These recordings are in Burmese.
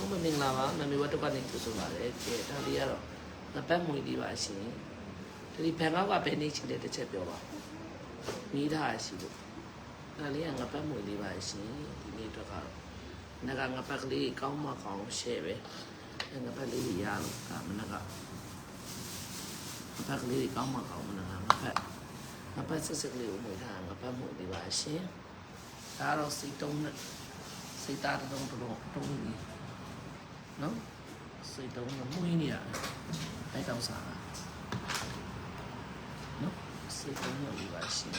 ဟုတ်မင်္ဂလာပါမမေဝတ်တော့ကနေကြိုဆိုပါတယ်ကဲဒါလေးကတော့ငပတ်မွေလေးပါရှင်ဒီဘန်ကောက်ကဘယ်နေ့ရှိလဲတစ်ချက်ပြောပါမိသားရှိလို့ဒါလေးကငပတ်မွေလေးပါရှင်ဒီနေ့တော့ကတော့ငါကငပတ်ကလေးကောင်းမကောင်းရှယ်ပဲငပတ်လေးရအောင်ဒါမနကငပတ်ကလေးကောင်းမကောင်းမနကငပတ်ငပတ်ဆက်ဆက်ကလေးကိုမွေထားငပတ်မွေလေးပါရှင်ဒါတော့စိတ်တုံးနဲ့စိတ်သားတုံးတုံးတုံးကြီး နော်စိတ်တုံးကမှုရင်းနေရတယ်အဲတောင်စားတာနော်စိတ်တုံးရလို့ပါရှင်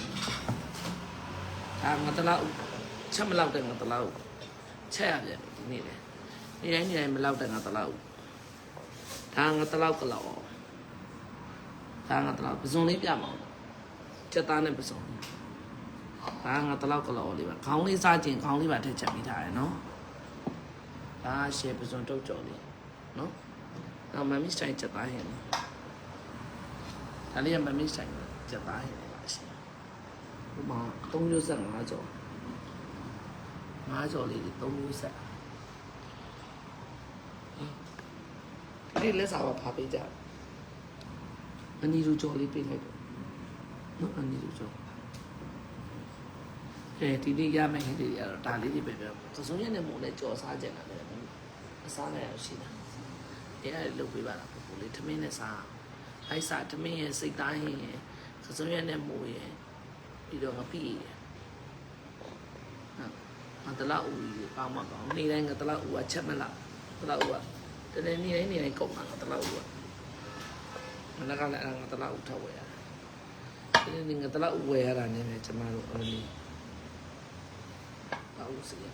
အာငါတလောက်ချက်မလောက်တဲ့ငါတလောက်ချက်ရပြန်ဒီနေ့လေနေတိုင်းနေတိုင်းမလောက်တဲ့ငါတလောက်ဒါငါတလောက်ကလောက်ဒါငါတလောက်ပစုံလေးပြမအောင်ချက်သားနဲ့ပစုံဒါငါတလောက်ကလောက်လေးပါခေါင်းလေးစားခြင်းခေါင်းလေးပါထည့်ချက်ပြီးထားရယ်နော် ဒါရှယ်ပစွန်တုတ်ကြော်လေးနော်နောက်မမီစတိုင်းချက်သားဟင်ဒါလေးကမမီစတိုင်းချက်သားဟင်ပါရှင်ဟိုမှာ3ရွက်ဆက်5ကြော်5ကြော်လေးတွေ3ရွက်ဆက်ဒီလက်စာပါဖာပေးကြအနီလူကြော်လေးပေးလိုက်တော့နော်အနီလူကြော်အဲဒီနေ့ရမယ့်ဟင်းတွေကတော့ဒါလေးတွေပဲပြောသစုံရက်နဲ့မို့လဲကြော်စားကြတာလေအ စားနဲ့ရရှိတာအဲ့ဒါလုပ်ပေးပါလားပို့လေးထမင်းနဲ့စားအိုက်စားထမင်းရဲ့စိတ်သားရင်ရဲ့သစုံရက်နဲ့မို့ရဲ့ပြီးတော့ငပိရဲ့ငါတလားဦးကြီးကောင်းမကောင်းနေတိုင်းငါတလားဦးကချက်မလားတလားဦးကတနေ့နေတိုင်းနေတိုင်းကုန်မှာငါတလားဦးကမနက်ကလည်းငါတလားဦးထောက်ဝယ်ရတယ်ဒီငါတလားဦးဝယ်ရတာနဲ့ကျမတို့အဲ့ဒီပါဦးစီရ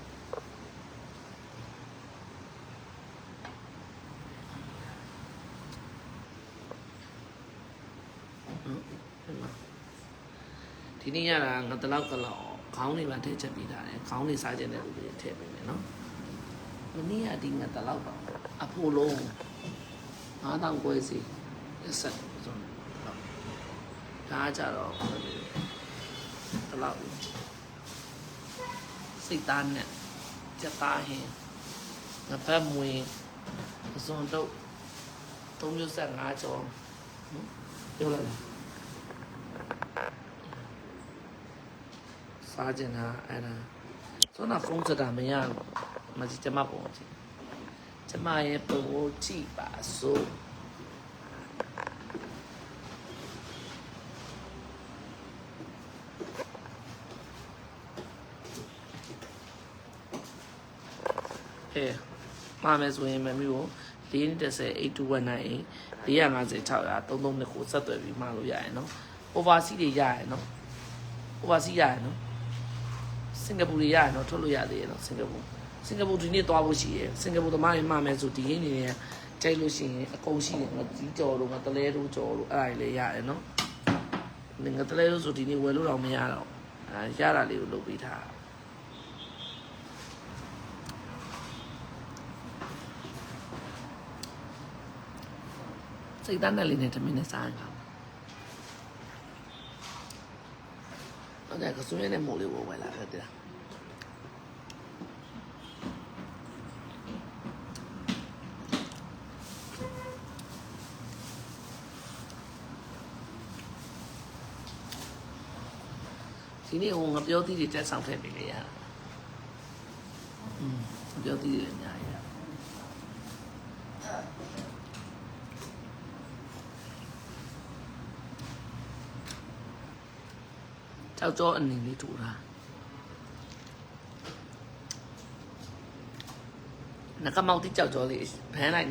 ဒီနေ့ရတာငါတလောက်ကလောက်ခေါင်းလေးပါထည့်ချက်ပြီးတာလေခေါင်းလေးစားခြင်းတဲ့လူတွေထည့်ပေးမယ်နော်မနေ့ကဒီငါတလောက်ပါအဖိုးလုံး9000ကိုစီဆက်ဆိုတော့ဒါကြတော့တလောက်စိတ်သားနဲ့စက်သားဟင်းငါဖက်မွေအစွန်တော့375ကျော်နော်ပြောလိုက် စားကျင်တာအဲ့ဒါဆိုတော့ဖုန်းစတာမရဘူးမကြည့်ကျမပုံကြည့်ကျမရဲ့ပုံကိုကြည့်ပါစို့အဲမှာမယ်ဆိုရင်မမျိုးကို430 8219 450 600 332ကိုဆက်သွယ်ပြီးမှာလို့ရရနော် overseas တွေရရနော် overseas ရရနော် စင်ကာပူတွေရရတော့ထွက်လို့ရသေးတယ်နော်စင်ကာပူစင်ကာပူဒီနေ့သွားဖို့ရှိရယ်စင်ကာပူသမားတွေမှာမယ်ဆိုဒီနေ့နေနေကြိုက်လို့ရှိရင်အကုန်ရှိတယ်ငါကြီးကြော်လို့ငါတလဲတို့ကြော်လို့အဲ့ဒါတွေလည်းရတယ်နော်ငါတလဲတို့ဆိုဒီနေ့ဝယ်လို့တော့မရတော့အဲရတာလေးကိုလုပ်ပေးထားစိတ်သားနဲ့လေးနဲ့တမင်းနဲ့စားရအောင် ဟုတ်တယ်ကစွန်းရတဲ့မိုးလေးကိုဝယ်လာခဲ့တယ်ဒီနေ့ဟိုငပြောသီးတွေတက်ဆောင်ထည့်ပေးလေရတာอืมငပြောသီးတွေအများကြီး ရကြောက်ကြောအနေလေးထူတာနကမောက်တိကြောက်ကြောလေးဘန်းလိုက်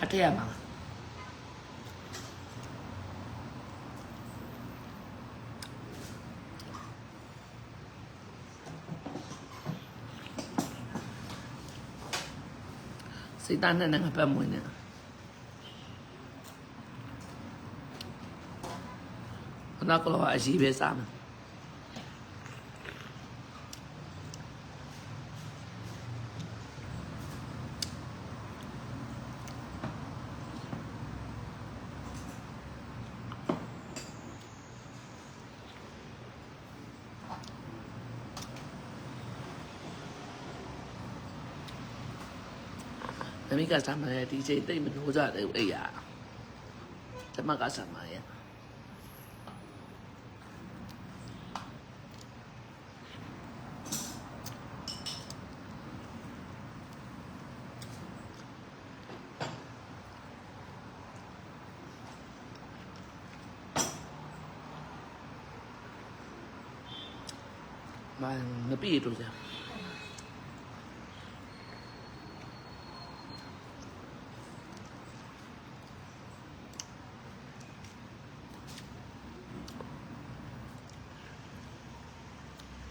တော့မှာတမင်းရင်စားလိုက်အထက်ရမှာလားစိတ်သားနဲ့ငါပတ်မွေးနေခဏကလောအရှိပဲစားမယ် သမီးကစားမယ်ဒီချိန်တိတ်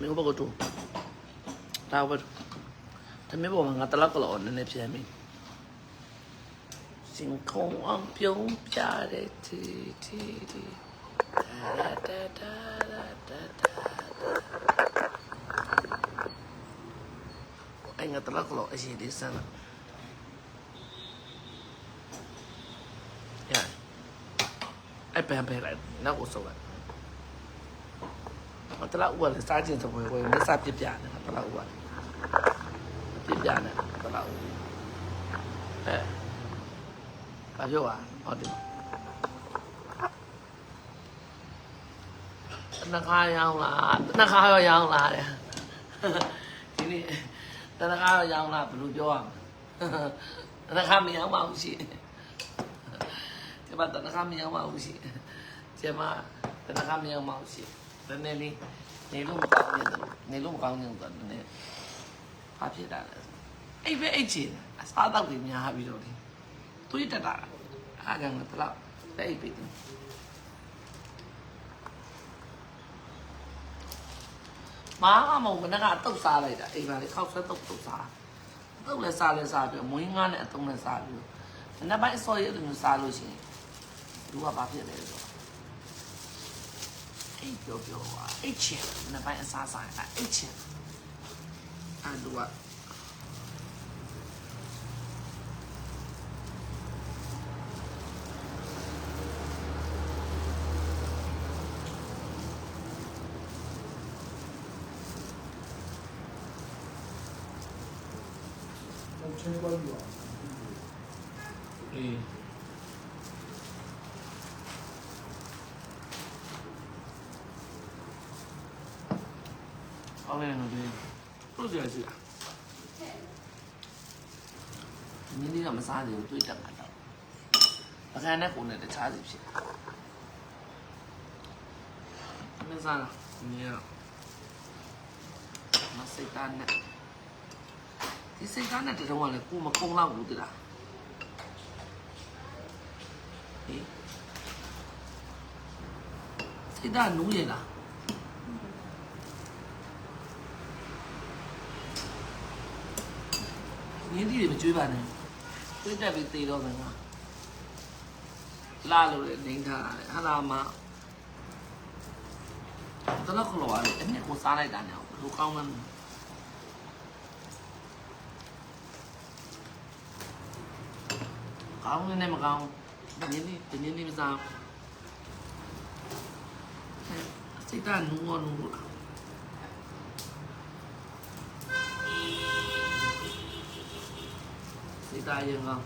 မနှိုးကြတယ်အိယာကျမကစားမယ် mà nó bị rồi sao mình có bao nhiêu tao bao thế mấy bộ mà ngắt lắc lọ nên nếp xem mình xin không ăn phiếu cha để thì thì thì da da da da da da anh ngắt lắc lọ gì đi sang nào yeah ai bèn bèn lại nó cũng sâu lại မ တလားဥကလည်းစားခြင်းသဘောကိုမစားပြပြတယ်တလားဥကပြပြတယ်တလားဥအဲဘာပြောอ่ะဟုတ်တယ်နှခါရောင်းလားနှခါရောရောင်းလားတဲ့ဒီနေ့တနခါရောရောင်းလားဘယ်လိုပြောရမလဲနှခါမရောင်းပါဘူးရှိကျမတနခါမရောင်းပါဘူးရှိကျမတနခါမရောင်းပါဘူးရှိ နည်းနည်းလေးနေလို့မကောင်းနေတယ်နေလို့မကောင်းနေတော့နည်းနည်းဘာဖြစ်တာလဲအိပ်ပဲအိပ်ချင်အစားတော့တွေများပြီးတော့လေတွေးတက်တာအားကငါတလောက်တဲ့အိပ်ပြီမာမမောင်ကနကအတုတ်စားလိုက်တာအိမ်ပါလေခောက်ဆွဲတုတ်တုတ်စားတုတ်လည်းစားလည်းစားပြီးမွေးငါးနဲ့အတုံးလည်းစားပြီးမနေ့ပိုင်းအစော်ရဲတူစားလို့ရှိရင်လူကဘာဖြစ်လဲဆိုတော့ အိတ်ပြောပြောပါအိတ်ချင်နှစ်ပိုင်းအစားစားအဲ့အိတ်ချင်အဲ့လူကအေးအောင်းနေတယ် သူ့ကြရစီလားနင်းလေးကမစားသေးဘူးတွေးတက်မှာတော့ပကံနဲ့ကိုနဲ့တခြားစီဖြစ်မစားလားနင်းရမစိတ်သားနဲ့ဒီစိတ်သားနဲ့တတုံးကလည်းကိုမကုံတော့ဘူးတလားဟေးစိတ်သားနူးရလား ငင်းတီတွေမကျွေးပါနဲ့တွေးတက်ပြီးသေတော့မယ်ကွာလာလို့လည်းနေထားတာလေဟာလာမတလောက်ခလောရတယ်အနှစ်ကိုစားလိုက်တာနဲ့ဘယ်လိုကောင်းမှန်းကောင်းနေမကောင်းငင်းတီငင်းတီမစားစိတ်ကနူးနူးလား စိတ်သားရင်ကောင်း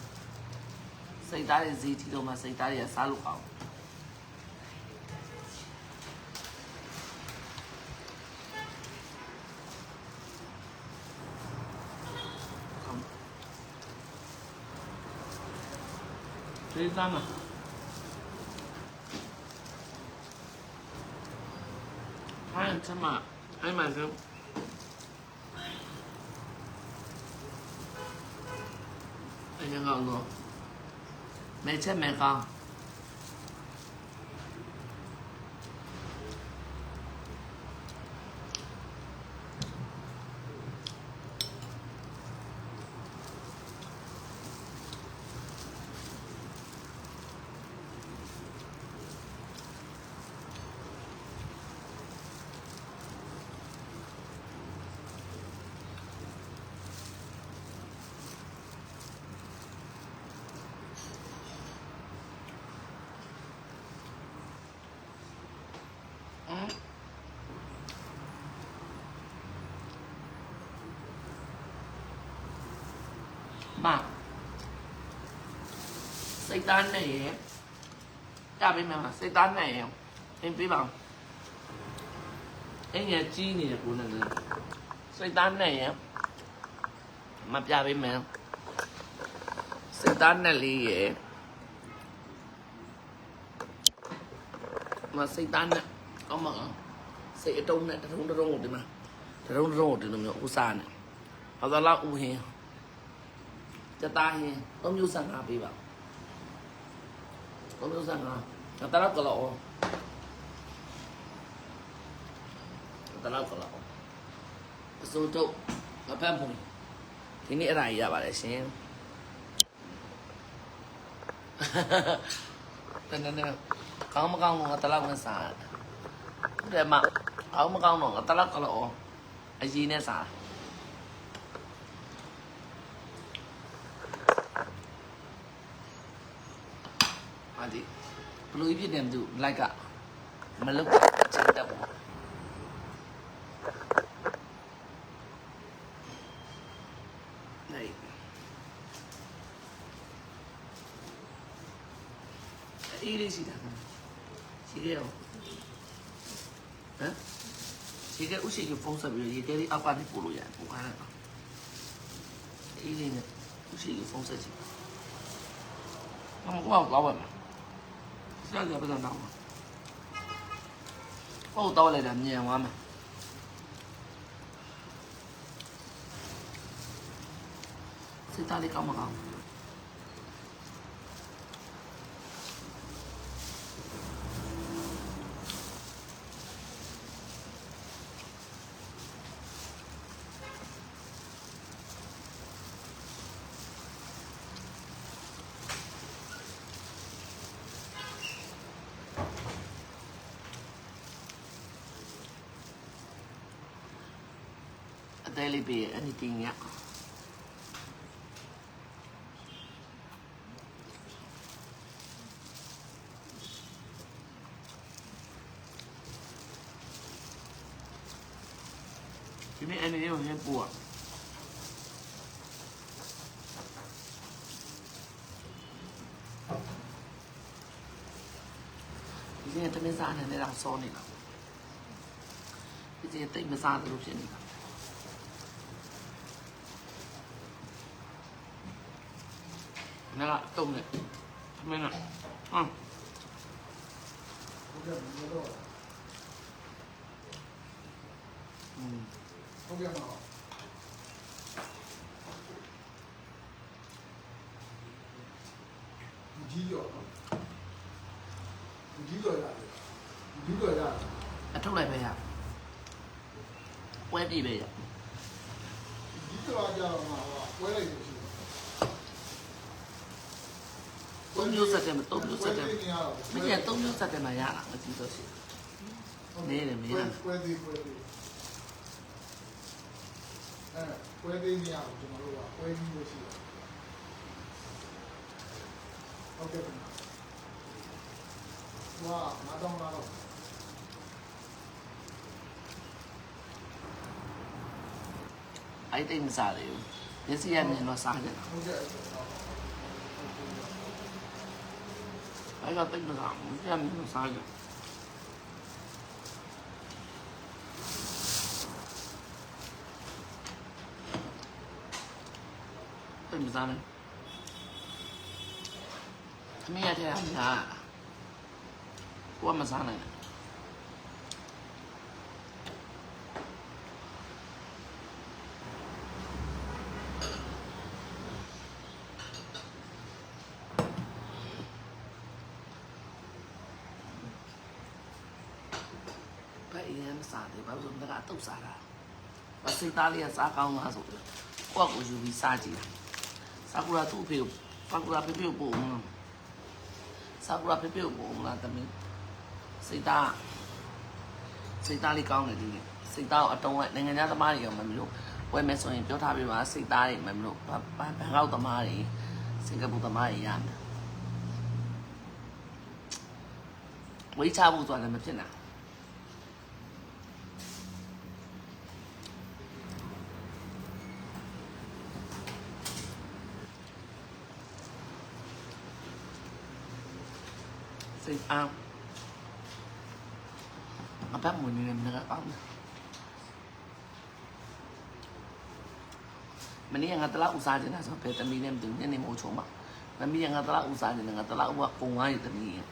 စိတ်သားရဲ့ဈေးတီတော့မှစိတ်သားရဲ့စားလို့ကောင်းစိတ်သားမှာအဲ့ချမအဲ့မှာက အရင်ကောင်တော့မဲချ စိတ်သားနဲ့ရယ်ကြပေးမယ်မစိတ်သားနဲ့ရယ်အင်းပေးပါအင်းရကြီးနေတယ်ကိုနဲ့လည်းစိတ်သားနဲ့ရယ်မပြပေးမယ်စိတ်သားနဲ့လေးရယ်မစိတ်သားနဲ့ကောင်းမလားစိတ်အတုံးနဲ့တထုံတထုံကိုဒီမှာတထုံတထုံကိုဒီလိုမျိုးဥစားနဲ့ဟောတော့လောက်ဥဟင်းကြတာဟင်းသုံးမျိုးဆန်ငါပေးပါ သုံးမျိုးဆန်ငါတလောက်ကတော့တလောက်ကတော့အစိုးတော့အဖက်ပုံဒီနေ့အဲ့ဒါကြီးရပါတယ်ရှင်တနေ့နေ့ကောင်းမကောင်းတော့တလောက်နဲ့စားတယ်မကောင်းမကောင်းတော့တလောက်ကတော့အရင်နဲ့စား ဟာဒီဘလို့ဖြစ်နေမသူလိုက်ကမလုတ်ချိန်တက်ပေါ့နိုင်အေးလေးရှိတာရှိခဲ့ရောဟမ်ရှိခဲ့ဥရှိကဖုန်းဆက်ပြီးရေတဲလေးအောက်ကနေပို့လို့ရတယ်ပို့ခိုင်းလိုက်ပါအေးလေးနဲ့ဥရှိကဖုန်းဆက်ချင်မမကောက်တော့ပါ rất giờ bây giờ nóng ô tô này làm nhiều quá mà xin ta đi công mà không be anything yeah. Give me any of your board. 今天这边上来那两烧你了，今天等一下子都给你了。 นั่นแหละตุ่มเนี่ยทำไมน่ะอืมอืมเขาเรียกมาကြီးရောကြီးရောရတယ်ကြီးရောရတယ်အထုတ်လိုက်ပဲရပွဲပြီပဲရ မျိုးဆက်တယ်မသုံးမျိုးဆက်တယ်နေရတော့မကျန်သုံးမျိုးဆက်တယ်မှရတာမကြည့်တော့ရှိနေတယ်မရပွဲသေးပွဲသေးအဲပွဲသေးနေရတော့ကျွန်တော်တို့ကပွဲကြီးလို့ရှိတယ်ဟုတ်ကဲ့ပါဝါမတော့မတော့အဲ့တိတ်မစားသေးဘူးမျက်စိရမြင်တော့စားတယ်ဟုတ်ကဲ့ အဲ့တော့တိတ်မစားဘူးမျက်စိရမြင်တော့စားတယ်တိတ်မစားနဲ့အမေရတဲ့အများကိုကမစားနိုင်ဘူး ဘယ်အရင် မစားသေးဘာလို့လဲငါတုတ်စားတာဘာစိတ်သားလေးကစားကောင်းလားဆိုတော့ကိုယ့်ကိုယူပြီးစားကြည့်တာဆာကူရာသူ့အဖေကိုဆာကူရာဖေဖေကိုပို့မလားဆာကူရာဖေဖေကိုပို့မလားတမီးစိတ်သားစိတ်သားလေးကောင်းတယ်ဒီနေ့စိတ်သားကိုအတုံးလိုက်နိုင်ငံသားသမားတွေရောမမလို့ဝယ်မယ်ဆိုရင်ပြောထားပေးပါစိတ်သားတွေမမလို့ဘဘန်ကောက်သမားတွေစင်ကာပူသမားတွေရမယ်ဝေးချဖို့ဆိုတာလည်းမဖြစ်နိုင် စိတ်အားငါဘက်မွေးနေတယ်မင်းကကောင်းတယ်မနေ့ကငါတလားဥစားနေတာဆိုဘယ်သမီးနဲ့မတူညနေမို့ချုံပါသမီးကငါတလားဥစားနေတယ်ငါတလားဥကကုံသွားရသမီးရဲ့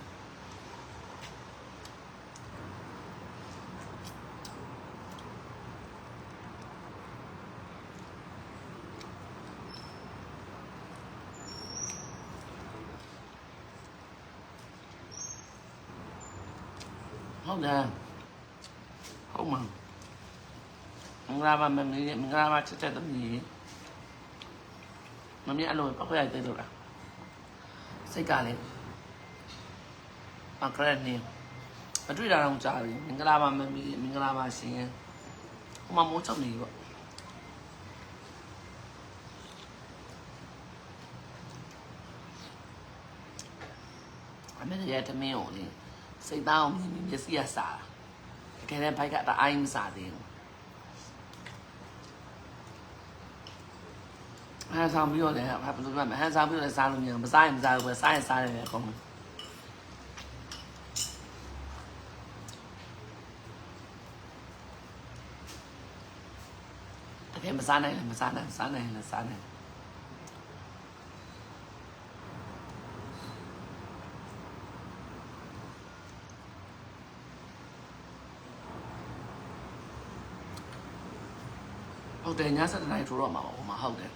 တ်တယ်ဟုတ်မှာမင်္ဂလာပါမမီးမင်္ဂလာပါချက်ချက်သမီးမမီးအလုံးပခွေရတဲ့လို့လားစိတ်ကလည်းအကရက်နေမတွေ့တာတော့ကြာပြီမင်္ဂလာပါမမီးမင်္ဂလာပါရှင်ဟိုမှာမိုးချုပ်နေပေါ့အမေရဲ့တမင်းကိုလေ စိတ်သားအောင်မြင်ပြီးမျက်စိကစားတာတကယ်လည်းဘိုက်ကတအားကြီးမစားသေးဘူးဟန်ဆောင်ပြီးတော့လည်းဘာလို့လဲဟန်ဆောင်ပြီးတော့လည်းစားလို့မရဘူးမစားရင်မစားဘူးပဲစားရင်စားတယ်ပဲအကုန်လုံးတကယ်မစားနိုင်လည်းမစားနိုင်စားနိုင်လည်းစားနိုင် ဟုတ်တယ်ည7နာရီထိုးတော့မှာပါဟိုမှာဟုတ်တယ်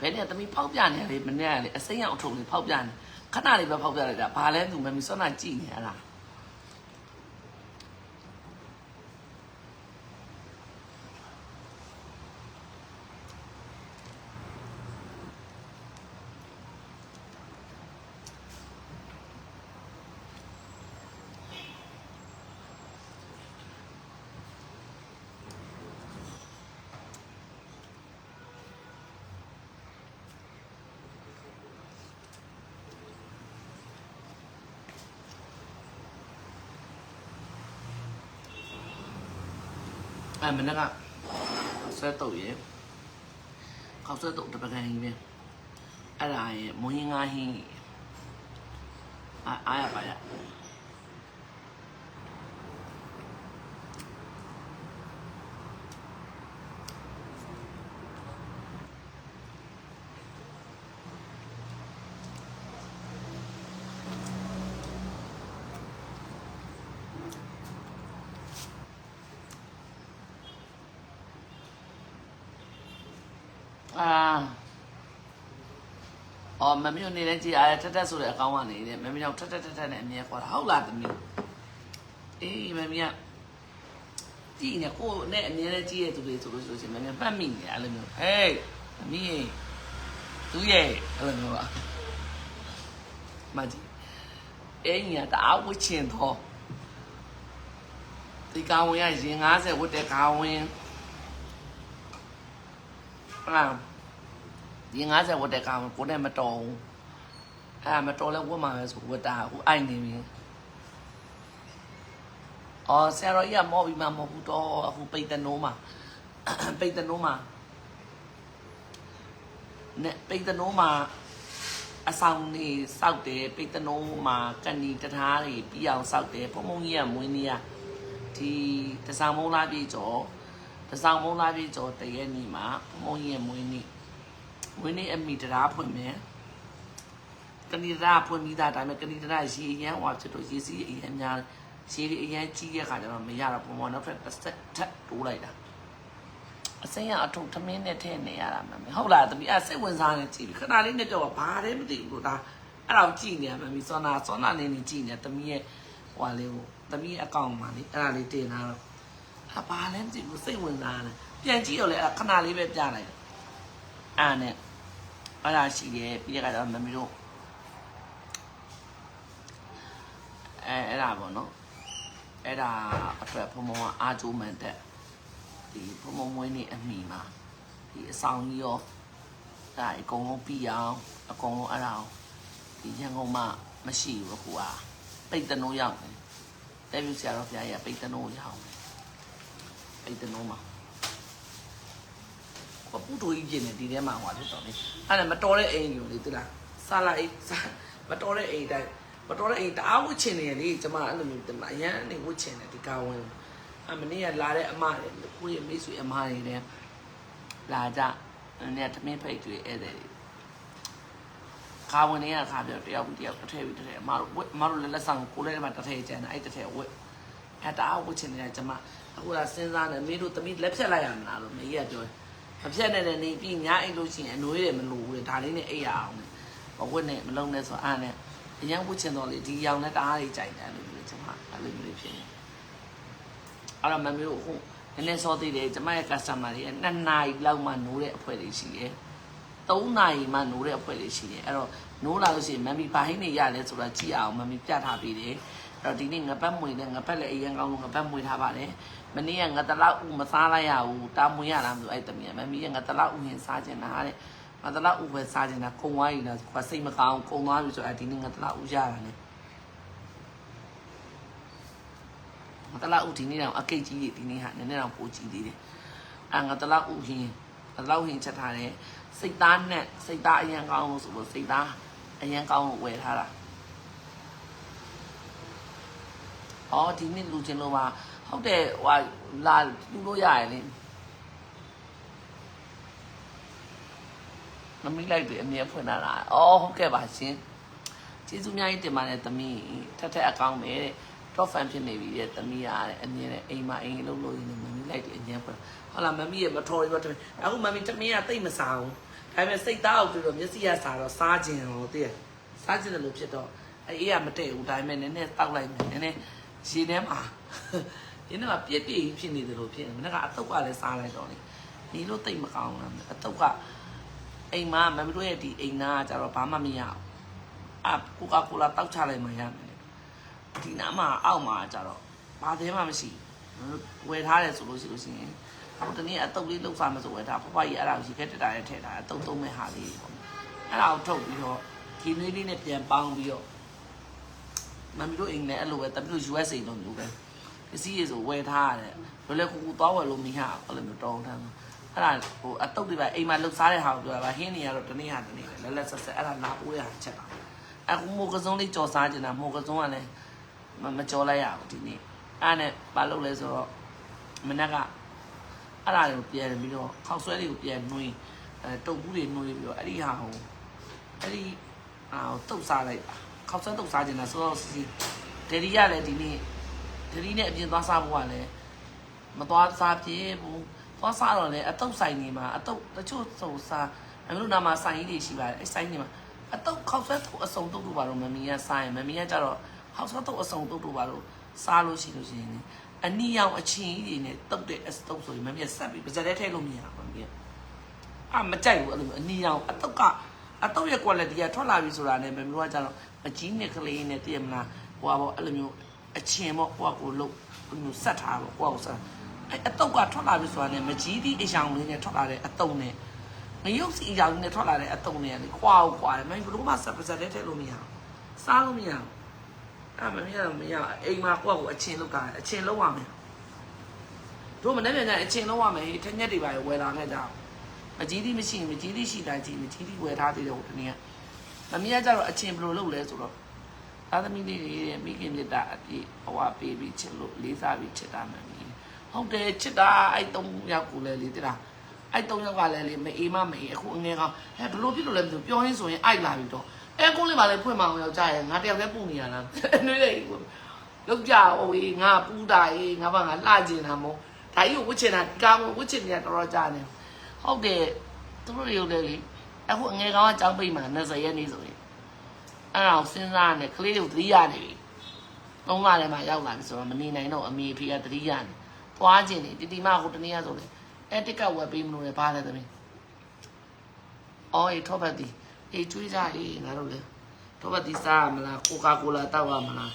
ဘယ်နဲ့သမီးဖောက်ပြနေလေမနေ့ကလေအစိမ်းရောင်အထုံလေးဖောက်ပြနေခဏလေးပဲဖောက်ပြလိုက်တာဘာလဲသူမမီစောနာကြည့်နေရလား အဲမနေ့ကဆွဲတုပ်ရေခောက်ဆွဲတုပ်တပကံကြီးပဲအဲ့ဒါရေမွင်းငါဟင်းအာအားရပါရ အာအော်မမျိုးနေလဲကြည်အားထက်ထက်ဆိုတဲ့အကောင်းကနေတယ်မမကြောင့်ထက်ထက်ထက်ထက်နဲ့အမြဲခေါ်တာဟုတ်လားသမီးအေးမမကကြည်နေကိုနဲ့အမြဲတည်းကြည်ရသူတွေဆိုလို့ဆိုရှင်မမမှတ်မိနေအဲ့လိုမျိုးဟေးသမီးသူရဲ့အဲ့လိုမျိုးပါမကြီးအင်းညာတအားဝချင်တော့ဒီကောင်ဝင်ရရင်90ဝတ်တဲ့ကောင်ဝင်အာ ဒီ90ဝတ်တဲ့ကောင်ကိုနဲ့မတော်ဘူးအဲ့မတော်လဲဝတ်မှာပဲဆိုဝတ်တာဟိုအိုက်နေပြီအော်ဆရာတော်ကြီးကမော်ပြီးမှမဟုတ်ဘူးတော့အခုပိတ်တနိုးမှာပိတ်တနိုးမှာနဲ့ပိတ်တနိုးမှာအဆောင်နေစောက်တယ်ပိတ်တနိုးမှာကန်ဒီတထားတွေပြီးအောင်စောက်တယ်ဘုံဘုံကြီးကမွေးနေရဒီတဆောင်မုံလာပြေကျော်တဆောင်မုံလာပြေကျော်တရဲနေမှာဘုံဘုံကြီးရဲ့မွေးနေ မွေးနေအမိတရားဖွင့်မယ်ကန်ဒီတရားဖွင့်ပြီးသားဒါပေမဲ့ကန်ဒီတရားရေရမ်းဟွာဖြစ်တော့ရေစီးအရင်များရေတွေအရင်ကြီးတဲ့ခါကျတော့မရတော့ဘုံဘုံနောက်ထပ်တစ်ဆက်ထပ်တိုးလိုက်တာအစိမ်းကအထုပ်သမင်းနဲ့ထည့်နေရတာမမေဟုတ်လားသမီးအဲ့စိတ်ဝင်စားနေကြည့်ပြီခဏလေးနဲ့ကြောက်ဘာလဲမသိဘူးလို့ဒါအဲ့ဒါကိုကြည့်နေရမမေစောနာစောနာနေနေကြည့်နေသမီးရဲ့ဟွာလေးကိုသမီးရဲ့အကောင့်မှာလေအဲ့ဒါလေးတင်လာတော့ဟာဘာလဲမသိဘူးစိတ်ဝင်စားနေပြန်ကြည့်တော့လေအဲ့ဒါခဏလေးပဲပြလိုက်တယ်အဲ့နဲ့ အဲ့ဒါရှိတယ်ပြီးရတော့မမေတို့အဲအဲ့ဒါပေါ့နော်အဲ့ဒါအတွက်ဖုံဖုံကအာဂျိုမန်တက်ဒီဖုံဖုံမွေးနေအမိမှာဒီအဆောင်ကြီးရောဒါအကုန်လုံးပြီးအောင်အကုန်လုံးအဲ့ဒါအောင်ဒီရန်ကုန်မှာမရှိဘူးအခုကပိတ်တနိုးရောက်တယ်တဲပြဆရာတော်ဘုရားကြီးကပိတ်တနိုးရောက်တယ်ပိတ်တနိုးမှာဟော ပူတူကြီးပြင်နေဒီထဲမှာဟောဖြစ်တော့လေအဲ့ဒါမတော်တဲ့အိမ်ကြီးကိုလေတိလားစားလိုက်စားမတော်တဲ့အိမ်တိုင်းမတော်တဲ့အိမ်တအားဝတ်ချင်နေလေကျမအဲ့လိုမျိုးတင်မအရန်နေဝတ်ချင်တယ်ဒီကာဝင်အမနေ့ကလာတဲ့အမတွေကိုရဲ့မိတ်ဆွေအမတွေတဲ့လာကြအဲ့ဒါသမင်းဖိတ်တွေဧည့်သည်တွေကာဝင်နေရခါပြောတယောက်ပြီးတယောက်တစ်ထည့်ပြီးတစ်ထည့်အမတို့ဝတ်အမတို့လည်းလက်ဆောင်ကိုလည်းမှာတစ်ထည့်ကျန်တယ်အဲ့တစ်ထည့်ဝတ်အဲ့တအားဝတ်ချင်နေတာကျမအခုကစဉ်းစားနေမင်းတို့သမီးလက်ဖြတ်လိုက်ရမလားလို့မေကြီးကပြောတယ် မဖြတ်နဲ့လည်းနေပြီးညာအိတ်လို့ရှိရင်အနွေးတယ်မလို့ဘူးလေဒါလေးနဲ့အိတ်ရအောင်လေမဝတ်နဲ့မလုံးနဲ့ဆိုအားနဲ့အရင်ဝတ်ချင်တော့လေဒီရောင်နဲ့တအားလေးကြိုက်တယ်လို့ပြောကျွန်မအဲ့လိုမျိုးလေးဖြစ်နေအဲ့တော့မမေတို့အခုနည်းနည်းစောသေးတယ်ကျွန်မရဲ့ customer တွေက2နာရီလောက်မှနိုးတဲ့အဖွဲ့တွေရှိတယ်3နာရီမှနိုးတဲ့အဖွဲ့တွေရှိတယ်အဲ့တော့နိုးလာလို့ရှိရင်မမီဘာဟင်းနေရလဲဆိုတာကြည့်အောင်မမီပြထားပေးတယ်အဲ့ တော့ဒီနေ့ငပတ်မွေနဲ့ငပတ်လည်းအရင်ကောင်းလို့ငပတ်မွေထားပါတယ်မနေ့ကငတလောက်ဥမစားလိုက်ရဘူးတာမွေရလားမသိဘူးအဲ့တမီးကမမီကငတလောက်ဥရင်စားကျင်တာတဲ့ငတလောက်ဥပဲစားကျင်တာကုံသွားပြီလားခွာစိတ်မကောင်းကုံသွားပြီဆိုတော့ဒီနေ့ငတလောက်ဥရတာလေငတလောက်ဥဒီနေ့တော့အကိတ်ကြီးဒီနေ့ဟာနည်းနည်းတော့ပိုကြီးသေးတယ်အဲ့ငတလောက်ဥဟင်းငတလောက်ဟင်းချက်ထားတယ်စိတ်သားနဲ့စိတ်သားအရင်ကောင်းလို့ဆိုလို့စိတ်သားအရင်ကောင်းလို့ဝယ်ထားတာ။ အော်ဒီနေ့လူချင်းလို့ပါဟုတ်တယ်ဟိုလာလူလို့ရရလေ။မမီးလိုက်တယ်အမြဲဖွင့်လာတာ။အော်ဟုတ်ကဲ့ပါရှင်။ကျေးဇူးများကြီးတင်ပါတယ်သမီးထက်ထက်အကောင်းပဲတဲ့။ top fan ဖြစ်နေပြီတဲ့သမီးရတဲ့အမြဲတဲ့အိမ်မှာအိမ်လုံးလို့ရင်းနဲ့မမီးလိုက်တယ်အမြဲဖွင့်။ဟုတ်လားမမီးရဲ့မထော်ရီမတော်အခုမမီးတမင်းကတိတ်မစားဘူး။ဒါပေမဲ့စိတ်သားအောင်ပြီးတော့မျက်စိရစားတော့စားခြင်းဟောတည်း။စားခြင်းတယ်လို့ဖြစ်တော့အေးကမတည့်ဘူးဒါပေမဲ့နည်းနည်းတောက်လိုက်မယ်နည်းနည်း ရေထဲမှာရင်းထဲမှာပြည့်ပြည့်ဖြစ်နေတယ်လို့ဖြစ်နေမနေ့ကအတုပ်ကလည်းစားလိုက်တော့လေဒီလိုတိတ်မကောင်းလားအတုပ်ကအိမ်မှာမမတို့ရဲ့ဒီအိမ်သားကကြတော့ဘာမှမရအောင်အကိုကာကိုလာတောက်ချလိုက်မှရမယ်ဒီနားမှာအောက်မှာကြတော့ဘာသေးမှမရှိဝယ်ထားတယ်ဆိုလို့ရှိလို့ရှိရင်ဟိုတနေ့အတုပ်လေးလောက်စားမဆိုဝယ်ထားဖဖကြီးအဲ့ဒါကိုရေခဲတက်တာနဲ့ထည့်ထားအတုပ်သုံးမဲ့ဟာလေးပေါ့အဲ့ဒါကိုထုတ်ပြီးတော့ဒီနွေးလေးနဲ့ပြန်ပေါင်းပြီးတော့ မမီတို့အိမ်လည်းအဲ့လိုပဲတမီတို့ USA လုံးမျိုးပဲပစ္စည်းရေဆိုဝယ်ထားရတယ်ဘယ်လဲကူကူသွားဝယ်လို့မရဘူးအဲ့လိုမျိုးတောင်းတမ်းအဲ့ဒါဟိုအတုပ်တွေပဲအိမ်မှာလှုပ်စားတဲ့ဟာကိုပြောတာပါဟင်းနေရတော့တနေ့ဟာတနေ့ပဲလက်လက်ဆက်ဆက်အဲ့ဒါလာပိုးရချက်တာအခုမိုးကစုံလေးကြော်စားနေတာမိုးကစုံကလည်းမမကြော်လိုက်ရဘူးဒီနေ့အဲ့နဲ့ဘာလုပ်လဲဆိုတော့မနက်ကအဲ့ဒါကိုပြန်ပြီးတော့ခောက်ဆွဲလေးကိုပြန်နှွေးအဲတုပ်ဘူးတွေနှွေးပြီးတော့အဲ့ဒီဟာကိုအဲ့ဒီအာတုပ်စားလိုက်ပါ ခောက်ဆွဲတုပ်စားခြင်းလားစောစောစီစီဒယ်ဒီကလည်းဒီနေ့ဒယ်ဒီနဲ့အပြင်သွားစားဖို့ကလည်းမသွားစားပြေဘူးသွားစားတော့လည်းအတုပ်ဆိုင်နေမှာအတုပ်တချို့စုံစားအမျိုးနာမှာဆိုင်ကြီးတွေရှိပါတယ်အဲဆိုင်နေမှာအတုပ်ခောက်ဆွဲတုပ်အစုံတုပ်တို့ပါတော့မမီးကစားရင်မမီးကကြတော့ခောက်ဆွဲတုပ်အစုံတုပ်တို့ပါတော့စားလို့ရှိလို့ရှိရင်လေအနီရောင်အချင်းကြီးတွေနဲ့တုပ်တဲ့အတုပ်ဆိုရင်မမီးကဆက်ပြီးပါဇက်ထဲထည့်လို့မရဘူးမမီးကအမကြိုက်ဘူးအဲ့လိုမျိုးအနီရောင်အတုတ်ကအတုတ်ရဲ့ quality ကထွက်လာပြီဆိုတာနဲ့မမျိုးကကြတော့ အကြီးနဲ့ကလေးနဲ့တည်မလားဟိုပါပေါ့အဲ့လိုမျိုးအချင်ပေါ့ကိုကကိုလို့ဘယ်လိုဆက်ထားပေါ့ကိုကကိုဆက်အဲ့အတုတ်ကထွက်လာပြီဆိုတာနဲ့မကြီးသည့်အရောင်လေးနဲ့ထွက်လာတဲ့အတုတ်နဲ့ငရုတ်စီအရောင်လေးနဲ့ထွက်လာတဲ့အတုတ်နဲ့လေခွာကိုခွာတယ်မင်းဘယ်လိုမှဆက်ပါဆက်တဲ့ထဲလို့မရဘူးစားလို့မရဘူးအဲ့မမရတော့မရအိမ်မှာကိုကကိုအချင်လောက်တာအချင်လောက်ရမယ်တို့မနေ့ပြန်ကျအချင်လောက်ရမယ်ဟေးထက်ညက်တွေပါဝယ်လာခဲ့ကြအောင်မကြီးသီးမရှိရင်မကြီးသီးရှိတိုင်းကြီးမကြီးသီးဝယ်ထားသေးတယ်ဟိုတနေ့က မမီးကကြတော့အချင်းဘယ်လိုလုပ်လဲဆိုတော့သားသမီးလေးတွေရဲ့မိခင်မြတ်တာအပြည့်ဟွာပေးပြီးချစ်လို့လေးစားပြီးချစ်တာမှန်ပြီဟုတ်တယ်ချစ်တာအဲ့သုံးယောက်ကိုလည်းလေတိတာအဲ့သုံးယောက်ကလည်းလေမအေးမမအေးအခုအငယ်ကောင်ဟဲ့ဘလို့ဖြစ်လို့လဲမသိဘူးပြောရင်းဆိုရင်အိုက်လာပြီတော့အဲကုန်းလေးပါလေဖွင့်မအောင်ယောက်ျားရဲ့ငါတယောက်တည်းပူနေရလားနှွေးလေလောက်ကြဟိုငါပူတာရေးငါဘာငါလှကျင်တာမို့ဒါကြီးကိုဝစ်ချင်တာဒီကောင်ကိုဝစ်ချင်နေတာတော်တော်ကြာနေဟုတ်တယ်သူတို့ရုပ်တယ်လေ အခုအငယ်ကောင်ကကြောင်းပိတ်မှာ20ရက်နေဆိုရင်အဲ့ဒါကိုစဉ်းစားနေကလေးတွေကိုသတိရနေပြီသုံးလထဲမှာရောက်လာပြီဆိုတော့မနေနိုင်တော့အမေအဖေကသတိရနေသွားခြင်းနေတီတီမဟိုတနေ့ကဆိုလေအဲ့တက်ကဝယ်ပေးမလို့လေဘာလဲသမီးအော်အေးထောပတ်တီအေးကျွေးကြအေးငါတို့လေထောပတ်တီစားရမလားကိုကာကိုလာတောက်ရမလား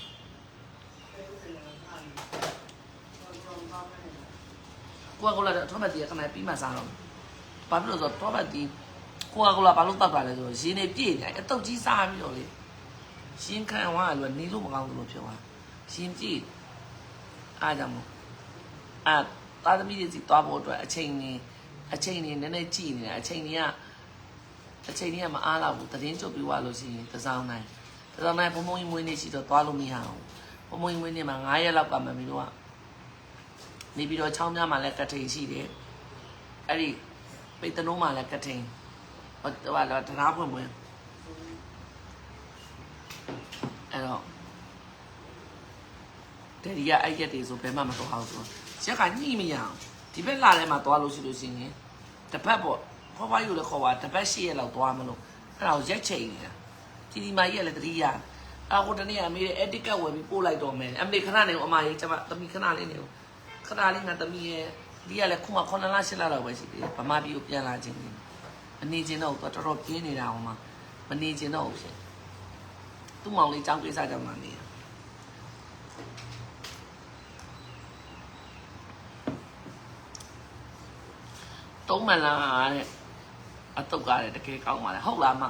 ကိုကာကိုလာထောပတ်တီကခဏပြီးမှစားတော့ဘာဖြစ်လို့လဲဆိုတော့တော့ပတ်ဒီ ကိုကကိုလာဘာလို့တောက်တာလဲဆိုတော့ရင်းနေပြည့်နေအတုတ်ကြီးစားပြီးတော့လေရှင်းခံသွားတယ်လို့နေလို့မကောင်းဘူးလို့ပြောတာရှင်းကြည့်အားကြောင့်မို့အာတာသမီတွေစီသွားဖို့အတွက်အချိန်နေအချိန်နေနည်းနည်းကြည်နေတာအချိန်ကြီးကအချိန်ကြီးကမအားလာဘူးသတင်းကြုတ်ပြီးွားလို့ရှိရင်တစောင်းနိုင်တစောင်းနိုင်ဘုံဘုံကြီးမွေးနေရှိတော့သွားလို့မရအောင်ဘုံဘုံကြီးမွေးနေမှာ9ရက်လောက်ကမမီတို့ကနေပြီးတော့ချောင်းများမှာလည်းကထိန်ရှိတယ်အဲ့ဒီပိတ်တနိုးမှာလည်းကထိန် ဟိုဟိုတော့တရားဖွင့်ဖွင့်အဲ့တော့ဒယ်ဒီကအဲ့ရက်တွေဆိုဘယ်မှမတော်အောင်ဆိုရက်ကညှိမရအောင်ဒီဘက်လာထဲမှာသွားလို့ရှိလို့ရှိရင်တစ်ဖက်ပေါ့ဖွားဖွားယူလည်းခေါ်ပါတစ်ဖက်ရှိရလောက်သွားမလို့အဲ့ဒါကိုရက်ချိန်နေတာဒီဒီမာကြီးကလည်းတတိယအာဟိုတနေ့ကအမေရဲ့ etiquette ဝယ်ပြီးပို့လိုက်တော့မယ်အမေခဏနေအမကြီးကျမတမီခဏလေးနေခဏလေးငါတမီရဲ့ဒီကလည်းခုမှ9လ8လလောက်ပဲရှိသေးတယ်ဗမာပြည်ကိုပြန်လာခြင်းနေ မနေခြင်းတော့တော်တော်ပြင်းနေတာဟိုမှာမနေခြင်းတော့ဖြစ်သူ့မောင်လေးကြောင်းကိစ္စကြောင့်မှနေတာတုံးမလားတဲ့အတုတ်ကားတယ်တကယ်ကောင်းပါလေဟုတ်လားမ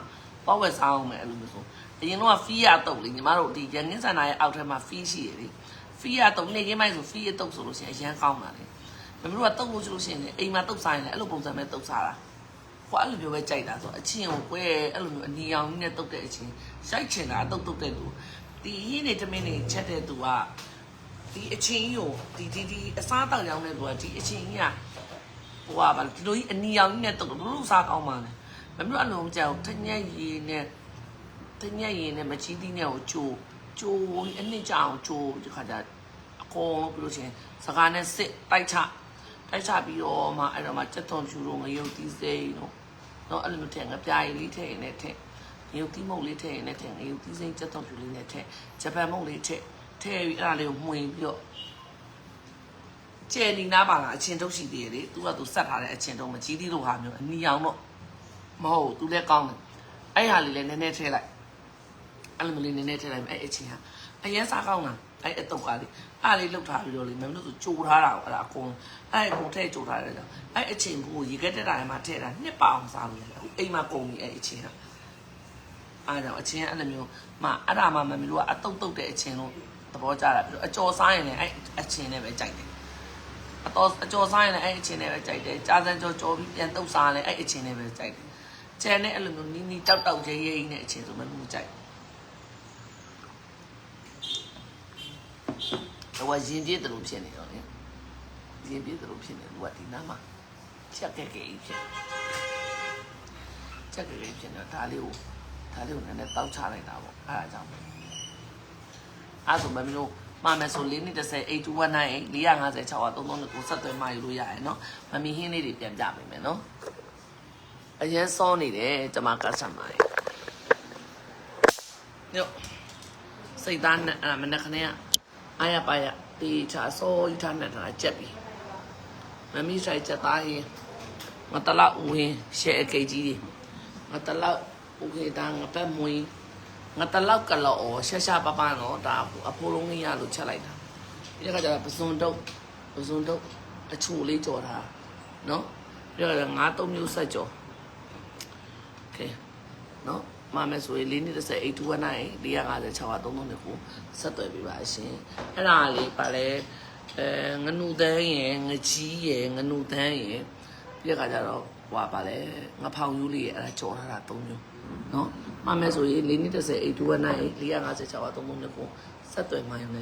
ပေါ့ဝက်စားအောင်မယ်အဲ့လိုမျိုးဆိုအရင်တော့ဖီးရတုတ်လေညီမတို့ဒီရငင်းစန္ဒာရဲ့အောက်ထဲမှာဖီးရှိရလေဖီးရတုတ်နေကင်းမိုက်ဆိုဖီးရတုတ်ဆိုလို့ရှိရင်အရန်ကောင်းပါလေမမတို့ကတုတ်လို့ဆိုလို့ရှိရင်လေအိမ်မှာတုတ်စားရင်လည်းအဲ့လိုပုံစံပဲတုတ်စားတာ ကိုအဲ့လိုမျိုးပဲကြိုက်တာဆိုအချင်းကိုကွဲအဲ့လိုမျိုးအနီအောင်ကြီးနဲ့တုတ်တဲ့အချင်းရိုက်ချင်တာတုတ်တုတ်တဲ့လူဒီရင်းနေတမင်းနေချက်တဲ့သူကဒီအချင်းကြီးကိုဒီဒီဒီအစားတောက်ရောင်းတဲ့သူကဒီအချင်းကြီးကဟိုကပါဒီလိုကြီးအနီရောင်ကြီးနဲ့တုတ်လို့ဘလို့စားကောင်းပါလဲမမျိုးအလုံးမကြောက်တညက်ရည်နဲ့တညက်ရည်နဲ့မချီးသီးနဲ့ကိုကြိုးကြိုးအနှစ်ကြအောင်ကြိုးဒီခါကျအကုန်လုံးပြီးလို့ချင်းစကားနဲ့စစ်တိုက်ချတိုက်ချပြီးတော့မှအဲ့တော့မှစက်သွန်ဖြူတော့ငရုတ်သီးစိမ့်တော့ နော်အဲ့လိုမျိုးထည့်ငပြားရီလေးထည့်ရင်လည်းထည့်ရုပ်သီးမုတ်လေးထည့်ရင်လည်းထည့်ရုပ်သီးစိမ့်ကြက်တော်ဖြူလေးနဲ့ထည့်ဂျပန်မုတ်လေးထည့်ထည့်ပြီးအဲ့ဒါလေးကိုမှွင်ပြီးတော့ကျယ်နီနာပါလားအချင်းတုပ်ရှိသေးတယ်လေသူကသူဆက်ထားတဲ့အချင်းတုပ်မကြီးသေးလို့ဟာမျိုးအနီအောင်တော့မဟုတ်သူလည်းကောင်းတယ်အဲ့ဟာလေးလည်းနည်းနည်းထည့်လိုက်အဲ့လိုမျိုးလေးနည်းနည်းထည့်လိုက်အဲ့အချင်းဟာအရင်စားကောင်းတာ အဲ့အတုပ်ကလေးအဲ့လေးလှုပ်ထားပြီးတော့လေမင်းတို့ဆိုကြိုထားတာကိုအဲ့ဒါအကုန်အဲ့အကုန်ထည့်ကြိုထားတယ်ကြောင့်အဲ့အချင်းကိုရေခဲတက်တာထဲမှာထည့်တာနှစ်ပါအောင်စားလို့ရတယ်အခုအိမ်မှာကုန်ပြီအဲ့အချင်းဟာအားကြောင့်အချင်းအဲ့လိုမျိုးမအဲ့ဒါမှမမီတို့ကအတုပ်တုပ်တဲ့အချင်းလို့သဘောကျတာပြီးတော့အကျော်စားရင်လည်းအဲ့အချင်းနဲ့ပဲကြိုက်တယ်အတော်အကျော်စားရင်လည်းအဲ့အချင်းနဲ့ပဲကြိုက်တယ်ကြာစံကြော်ကြော်ပြီးပြန်တုပ်စားရင်လည်းအဲ့အချင်းနဲ့ပဲကြိုက်တယ်ကျန်တဲ့အဲ့လိုမျိုးနီးနီးတောက်တောက်ရဲရဲနဲ့အချင်းဆိုမှမကြိုက် တော့ရင်ပြည့်တယ်လို့ဖြစ်နေတော့လေရင်ပြည့်တယ်လို့ဖြစ်နေလို့ကဒီနားမှာချက်ကြဲကြဲဖြစ်ချက်ကြဲကြဲဖြစ်နေဒါလေးကိုဒါလေးကိုနည်းနည်းတောက်ချလိုက်တာပေါ့အဲ့ဒါကြောင့်အဲ့ဆိုမမီးတို့မမယ်ဆို၄နှစ်30 8219 450 633ကိုဆက်သွယ်မှယူလို့ရရယ်နော်မမီဟင်းလေးတွေပြန်ပြပေးမယ်နော်အရင်စောနေတယ်ကျမကဆက်မှာညို့စိတ်သားနဲ့အဲ့မနေ့ခနေ့က အားရပါရတေချာစောဤထားနဲ့တာကြက်ပြီမမီဆိုင်ချက်သားရင်မတလောက်ဦးရင်ရှယ်အကိတ်ကြီးတွေမတလောက်ဦးခေတာငပတ်မွေး ငါတလောက်ကလောအောရှာရှာပပနော်ဒါအဖိုးလုံးကြီးရလို့ချက်လိုက်တာဒီကကြပစွန်တုတ်ပစွန်တုတ်အချိုလေးကြော်တာနော်ပြီးတော့ငါးသုံးမျိုးဆက်ကြော်โอเคနော် မမယ်ဆိုရင်၄နှစ်30 8219 450 633နဲ့ကိုဆက်သွယ်ပေးပါရှင်အဲ့ဒါလေးပါလဲအဲငနုတန်းရယ်ငကြီးရယ်ငနုတန်းရယ်ပြီးတော့ကြတော့ဟွာပါလဲငဖောင်ယူလေးရယ်အဲ့ဒါကြော်ထားတာ၃မျိုးနော်မမယ်ဆိုရင်၄နှစ်30 8219 450 633နဲ့ကိုဆက်သွယ်မှရင်လည်း